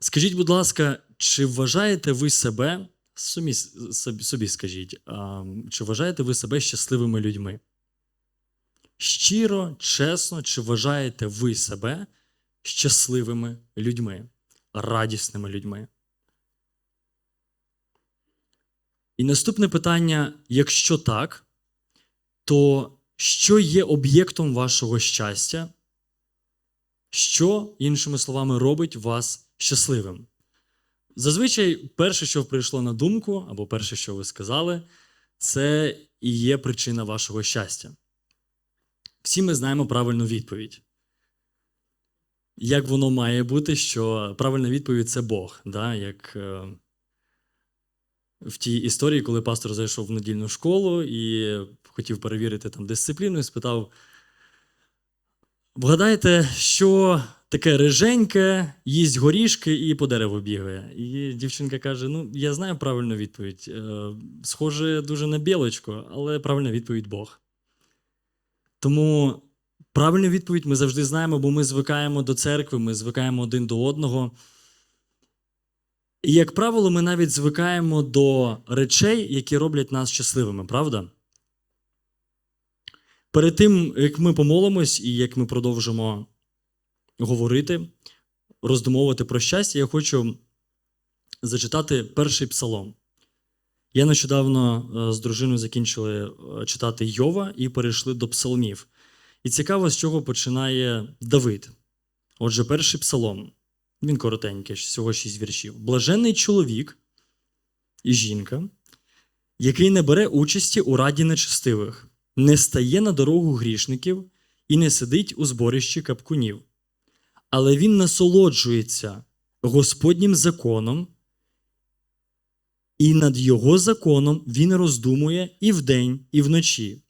Скажіть, будь ласка, чи вважаєте ви себе, собі, собі, скажіть, а, чи вважаєте ви себе щасливими людьми? Щиро, чесно, чи вважаєте ви себе щасливими людьми, радісними людьми? І наступне питання: якщо так, то що є об'єктом вашого щастя? Що, іншими словами, робить вас щасливим? Зазвичай, перше, що прийшло на думку, або перше, що ви сказали, це і є причина вашого щастя. Всі ми знаємо правильну відповідь. Як воно має бути, що правильна відповідь це Бог. Да? Як е, в тій історії, коли пастор зайшов в недільну школу і хотів перевірити там дисципліну, і спитав: Вгадайте, що таке риженьке, їсть горішки і по дереву бігає. І дівчинка каже: Ну, я знаю правильну відповідь. Е, Схоже дуже на білочку, але правильна відповідь Бог. Тому правильну відповідь ми завжди знаємо, бо ми звикаємо до церкви, ми звикаємо один до одного. І, як правило, ми навіть звикаємо до речей, які роблять нас щасливими, правда? Перед тим, як ми помолимось і як ми продовжимо говорити, роздумовувати про щастя, я хочу зачитати перший псалом. Я нещодавно е, з дружиною закінчили е, читати Йова і перейшли до псалмів. І цікаво, з чого починає Давид. Отже, перший псалом. Він коротенький, всього шість віршів. Блаженний чоловік і жінка, який не бере участі у раді нечестивих, не стає на дорогу грішників і не сидить у зборищі капкунів. Але він насолоджується Господнім законом, і над його законом він роздумує і вдень, і вночі.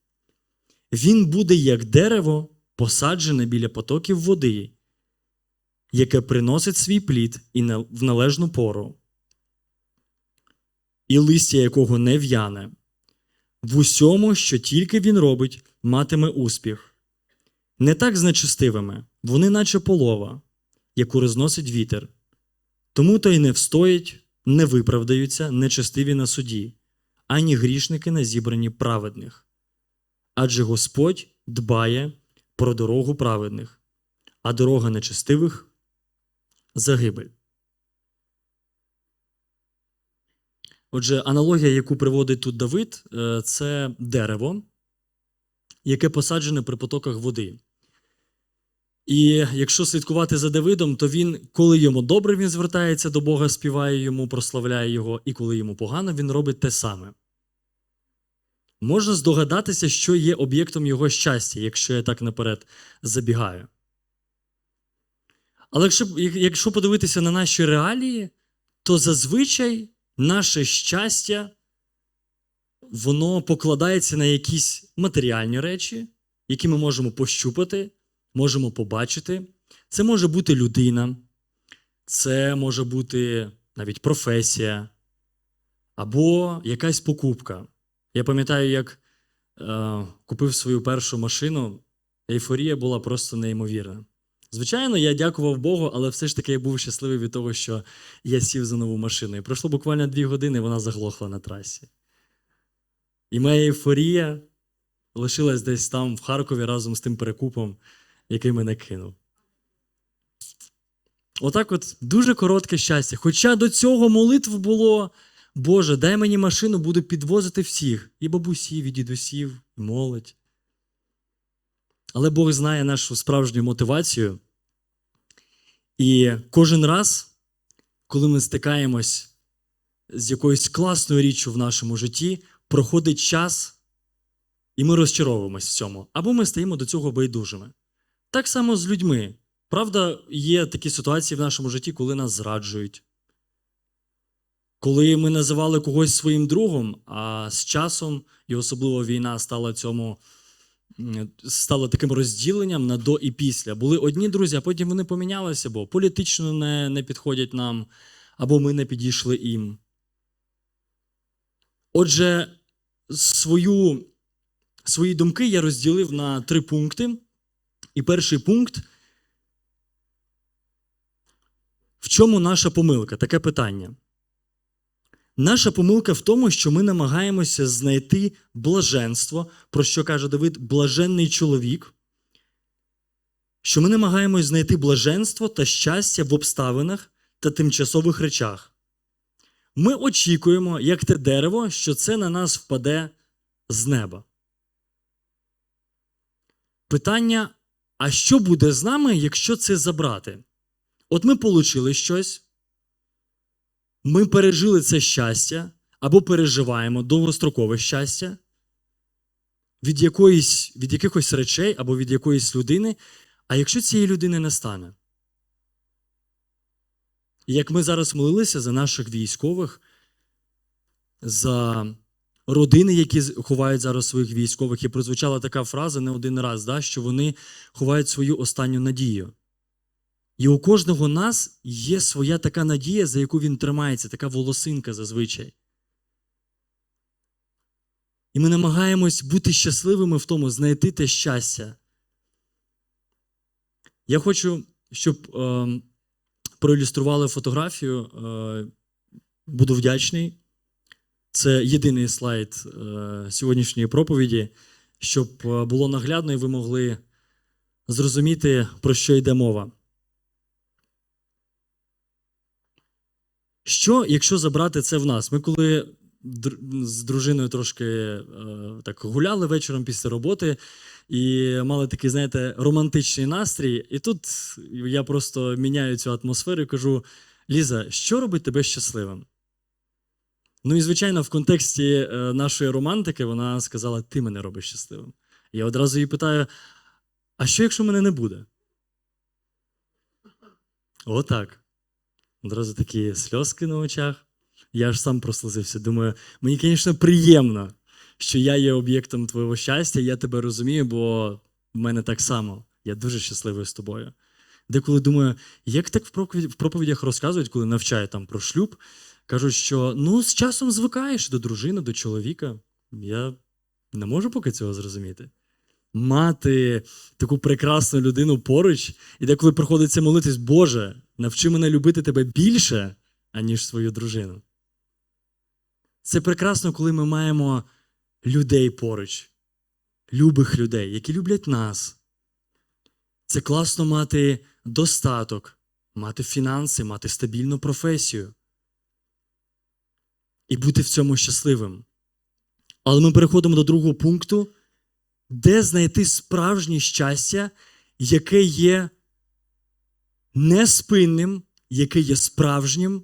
Він буде як дерево, посаджене біля потоків води, яке приносить свій плід і в належну пору, і листя якого не в'яне. В усьому, що тільки він робить, матиме успіх. Не так з нечестивими, вони наче полова, яку розносить вітер. Тому то й не встоять, не виправдаються нечестиві на суді, ані грішники на зібранні праведних. Адже Господь дбає про дорогу праведних, а дорога нечестивих загибель. Отже, аналогія, яку приводить тут Давид, е, це дерево, яке посаджене при потоках води. І якщо слідкувати за Давидом, то він, коли йому добре, він звертається до Бога, співає йому, прославляє його, і коли йому погано, він робить те саме. Можна здогадатися, що є об'єктом його щастя, якщо я так наперед забігаю. Але якщо, якщо подивитися на наші реалії, то зазвичай наше щастя воно покладається на якісь матеріальні речі, які ми можемо пощупати, можемо побачити. Це може бути людина, це може бути навіть професія або якась покупка. Я пам'ятаю, як е, купив свою першу машину, ейфорія була просто неймовірна. Звичайно, я дякував Богу, але все ж таки я був щасливий від того, що я сів за нову машину. І пройшло буквально дві години, вона заглохла на трасі. І моя ейфорія лишилась десь там, в Харкові, разом з тим перекупом, який мене кинув. Отак от дуже коротке щастя. Хоча до цього молитв було. Боже, дай мені машину, буду підвозити всіх. І бабусів, і дідусів, і молодь. Але Бог знає нашу справжню мотивацію. І кожен раз, коли ми стикаємось з якоюсь класною річчю в нашому житті, проходить час, і ми розчаровуємось в цьому, або ми стаємо до цього байдужими. Так само з людьми. Правда, є такі ситуації в нашому житті, коли нас зраджують. Коли ми називали когось своїм другом, а з часом, і особливо війна стала цьому стала таким розділенням на до і після. Були одні друзі, а потім вони помінялися, бо політично не, не підходять нам, або ми не підійшли їм. Отже, свою, свої думки я розділив на три пункти. І перший пункт. В чому наша помилка? Таке питання. Наша помилка в тому, що ми намагаємося знайти блаженство, про що каже Давид, блаженний чоловік, що ми намагаємось знайти блаженство та щастя в обставинах та тимчасових речах. Ми очікуємо, як те дерево, що це на нас впаде з неба. Питання: а що буде з нами, якщо це забрати? От ми отримали щось, ми пережили це щастя або переживаємо довгострокове щастя від, якоїсь, від якихось речей або від якоїсь людини. А якщо цієї людини не стане? Як ми зараз молилися за наших військових, за родини, які ховають зараз своїх військових, і прозвучала така фраза не один раз, да, що вони ховають свою останню надію. І у кожного нас є своя така надія, за яку він тримається, така волосинка зазвичай. І ми намагаємось бути щасливими в тому, знайти те щастя. Я хочу, щоб е, проілюстрували фотографію. Е, буду вдячний. Це єдиний слайд е, сьогоднішньої проповіді, щоб е, було наглядно і ви могли зрозуміти, про що йде мова. Що, якщо забрати це в нас? Ми коли з дружиною трошки е, так гуляли вечором після роботи і мали такий, знаєте, романтичний настрій. І тут я просто міняю цю атмосферу і кажу: Ліза, що робить тебе щасливим? Ну і звичайно, в контексті е, нашої романтики вона сказала: Ти мене робиш щасливим. Я одразу її питаю: а що, якщо мене не буде? Отак. Одразу такі сльозки на очах. Я аж сам прослизився. Думаю, мені, звісно, приємно, що я є об'єктом твого щастя, я тебе розумію, бо в мене так само. Я дуже щасливий з тобою. Деколи думаю, як так в проповідях розказують, коли навчають там про шлюб, кажуть, що ну, з часом звикаєш до дружини, до чоловіка. Я не можу поки цього зрозуміти. Мати таку прекрасну людину поруч, і деколи приходиться молитись, Боже, навчи мене любити тебе більше, аніж свою дружину. Це прекрасно, коли ми маємо людей поруч, любих людей, які люблять нас. Це класно мати достаток, мати фінанси, мати стабільну професію і бути в цьому щасливим. Але ми переходимо до другого пункту, де знайти справжнє щастя, яке є неспинним, яке є справжнім,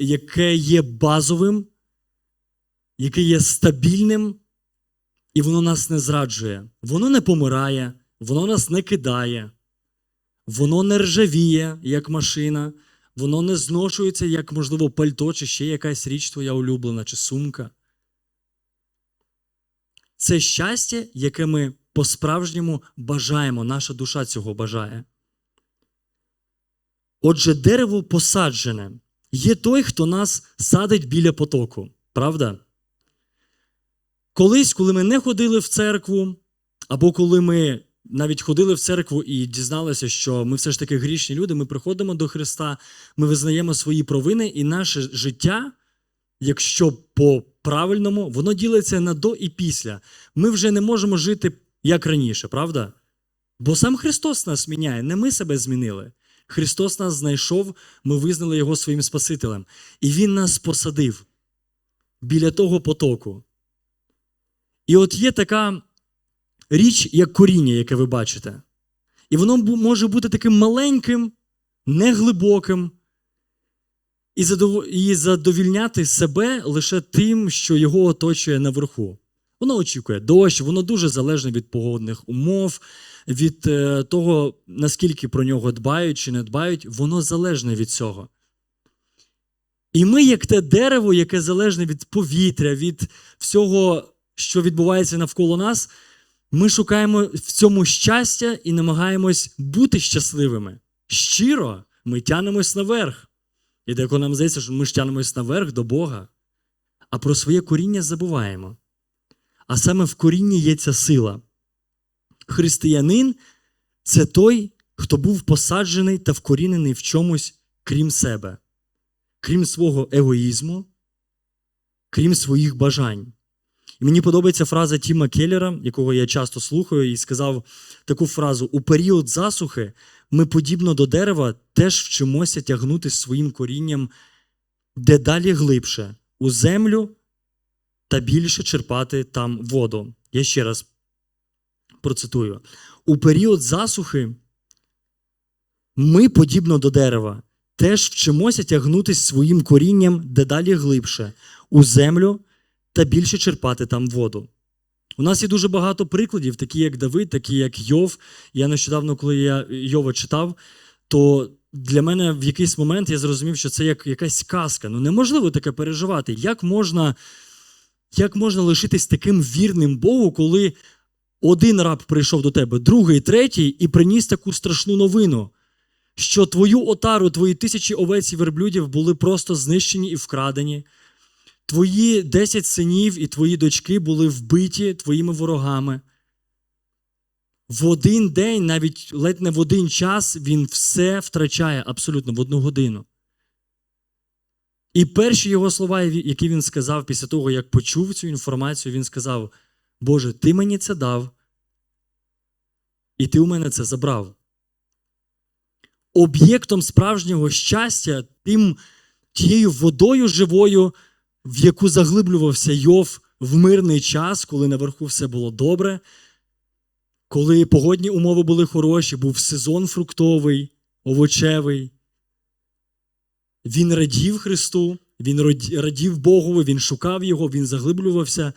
яке є базовим, яке є стабільним, і воно нас не зраджує. Воно не помирає, воно нас не кидає, воно не ржавіє, як машина, воно не зношується, як, можливо, пальто, чи ще якась річ твоя улюблена, чи сумка. Це щастя, яке ми по-справжньому бажаємо, наша душа цього бажає. Отже, дерево посаджене. Є той, хто нас садить біля потоку, правда? Колись, коли ми не ходили в церкву, або коли ми навіть ходили в церкву і дізналися, що ми все ж таки грішні люди, ми приходимо до Христа, ми визнаємо свої провини, і наше життя, якщо по-правильному, воно ділиться на до і після. Ми вже не можемо жити як раніше, правда? Бо сам Христос нас міняє, не ми себе змінили. Христос нас знайшов, ми визнали Його своїм Спасителем. І Він нас посадив біля того потоку. І от є така річ, як коріння, яке ви бачите. І воно може бути таким маленьким, неглибоким, і, задов... і задовільняти себе лише тим, що його оточує наверху. Воно очікує дощ, воно дуже залежне від погодних умов, від е, того, наскільки про нього дбають чи не дбають, воно залежне від цього. І ми, як те дерево, яке залежне від повітря, від всього, що відбувається навколо нас, ми шукаємо в цьому щастя і намагаємось бути щасливими. Щиро ми тянемось наверх. І деколи нам здається, що ми ж тянемось наверх до Бога, а про своє коріння забуваємо. А саме в корінні є ця сила. Християнин це той, хто був посаджений та вкорінений в чомусь, крім себе, крім свого егоїзму, крім своїх бажань. І мені подобається фраза Тіма Келлера, якого я часто слухаю, і сказав таку фразу: у період засухи ми, подібно до дерева, теж вчимося тягнути своїм корінням дедалі глибше у землю та більше черпати там воду. Я ще раз процитую: у період засухи ми, подібно до дерева, теж вчимося тягнути своїм корінням дедалі глибше у землю та більше черпати там воду. У нас є дуже багато прикладів, такі як Давид, такі як Йов. Я нещодавно, коли я Йова читав, то для мене в якийсь момент я зрозумів, що це як якась казка. Ну неможливо таке переживати. Як можна, як можна лишитись таким вірним Богу, коли один раб прийшов до тебе, другий, третій, і приніс таку страшну новину, що твою отару, твої тисячі овець і верблюдів були просто знищені і вкрадені. Твої десять синів і твої дочки були вбиті твоїми ворогами. В один день, навіть ледь не в один час, він все втрачає абсолютно в одну годину. І перші його слова, які він сказав після того, як почув цю інформацію, він сказав: Боже, ти мені це дав, і ти у мене це забрав. Об'єктом справжнього щастя, тим тією водою живою, в яку заглиблювався Йов в мирний час, коли наверху все було добре, коли погодні умови були хороші, був сезон фруктовий, овочевий. Він радів Христу, він радів Богові, він шукав Його, він заглиблювався.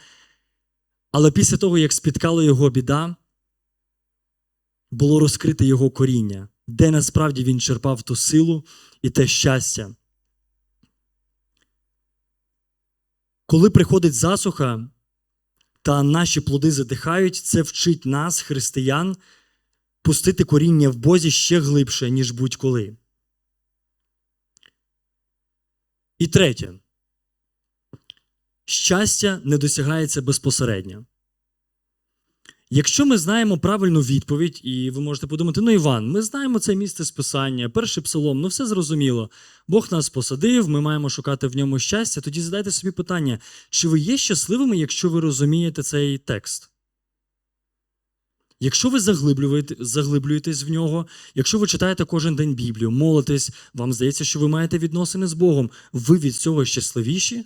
Але після того, як спіткала його біда, було розкрите його коріння, де насправді він черпав ту силу і те щастя. Коли приходить засуха та наші плоди задихають, це вчить нас, християн, пустити коріння в Бозі ще глибше, ніж будь-коли. І третє. Щастя не досягається безпосередньо. Якщо ми знаємо правильну відповідь, і ви можете подумати, ну Іван, ми знаємо це місце списання, перший псалом, ну все зрозуміло. Бог нас посадив, ми маємо шукати в ньому щастя. Тоді задайте собі питання, чи ви є щасливими, якщо ви розумієте цей текст? Якщо ви заглиблюєте, заглиблюєтесь в нього, якщо ви читаєте кожен день Біблію, молитесь, вам здається, що ви маєте відносини з Богом, ви від цього щасливіші?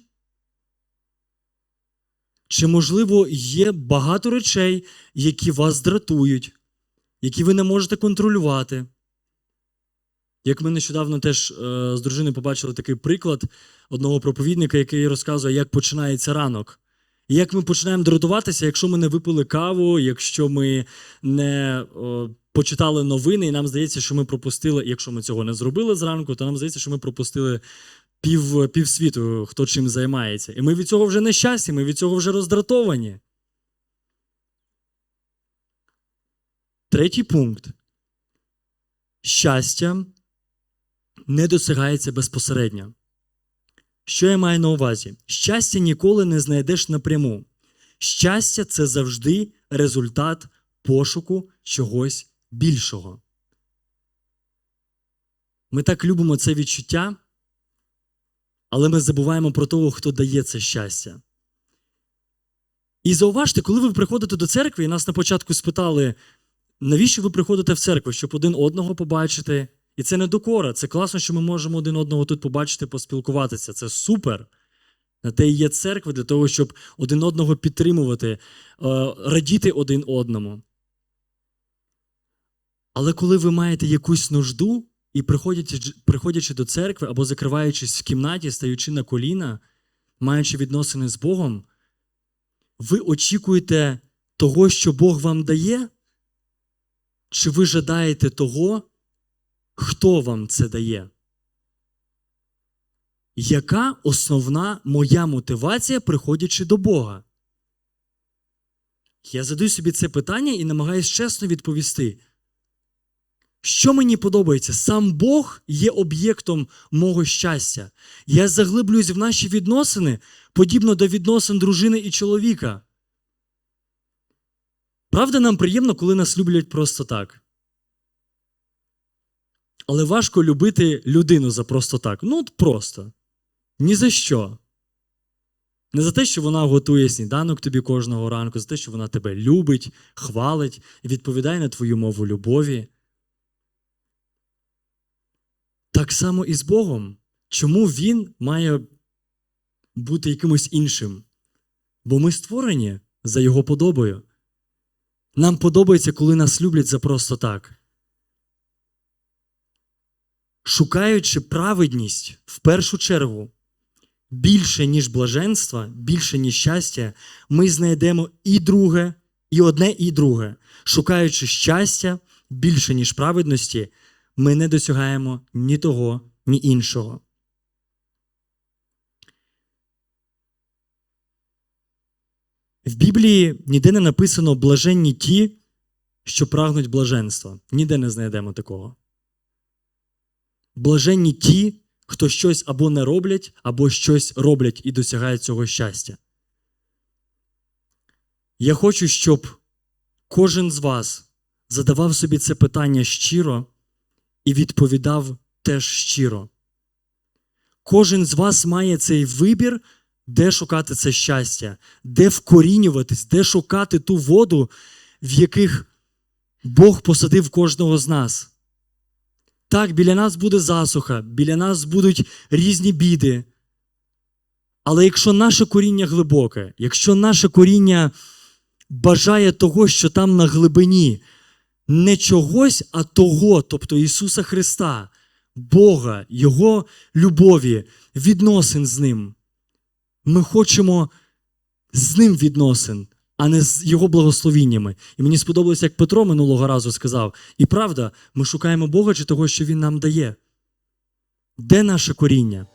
Чи, можливо, є багато речей, які вас дратують, які ви не можете контролювати? Як ми нещодавно теж е, з дружиною побачили такий приклад одного проповідника, який розказує, як починається ранок. І як ми починаємо дратуватися, якщо ми не випили каву, якщо ми не о, почитали новини, і нам здається, що ми пропустили, якщо ми цього не зробили зранку, то нам здається, що ми пропустили пів, півсвіту, хто чим займається. І ми від цього вже нещасті, ми від цього вже роздратовані. Третій пункт. Щастя не досягається безпосередньо. Що я маю на увазі? Щастя ніколи не знайдеш напряму. Щастя це завжди результат пошуку чогось більшого. Ми так любимо це відчуття, але ми забуваємо про того, хто дає це щастя. І зауважте, коли ви приходите до церкви, і нас на початку спитали, навіщо ви приходите в церкву, щоб один одного побачити? І це не докора. Це класно, що ми можемо один одного тут побачити, поспілкуватися. Це супер. На те і є церква для того, щоб один одного підтримувати, е, радіти один одному. Але коли ви маєте якусь нужду, і приходячи, приходячи до церкви або закриваючись в кімнаті, стаючи на коліна, маючи відносини з Богом, ви очікуєте того, що Бог вам дає? Чи ви жадаєте того, хто вам це дає? Яка основна моя мотивація, приходячи до Бога? Я задаю собі це питання і намагаюся чесно відповісти. Що мені подобається? Сам Бог є об'єктом мого щастя. Я заглиблююсь в наші відносини, подібно до відносин дружини і чоловіка. Правда, нам приємно, коли нас люблять просто так. Але важко любити людину за просто так. Ну, от просто. Ні за що. Не за те, що вона готує сніданок тобі кожного ранку, за те, що вона тебе любить, хвалить відповідає на твою мову любові. Так само і з Богом. Чому Він має бути якимось іншим? Бо ми створені за Його подобою. Нам подобається, коли нас люблять за просто так. Шукаючи праведність в першу чергу більше, ніж блаженства, більше, ніж щастя, ми знайдемо і друге, і одне, і друге. Шукаючи щастя більше, ніж праведності, ми не досягаємо ні того, ні іншого. В Біблії ніде не написано блаженні ті, що прагнуть блаженства. Ніде не знайдемо такого. Блаженні ті, хто щось або не роблять, або щось роблять і досягають цього щастя. Я хочу, щоб кожен з вас задавав собі це питання щиро і відповідав теж щиро. Кожен з вас має цей вибір, де шукати це щастя, де вкорінюватись, де шукати ту воду, в яких Бог посадив кожного з нас. Так, біля нас буде засуха, біля нас будуть різні біди. Але якщо наше коріння глибоке, якщо наше коріння бажає того, що там на глибині, не чогось, а того, тобто Ісуса Христа, Бога, Його любові, відносин з Ним. Ми хочемо з Ним відносин, а не з Його благословіннями. І мені сподобалось, як Петро минулого разу сказав: і правда, ми шукаємо Бога чи того, що Він нам дає. Де наше коріння?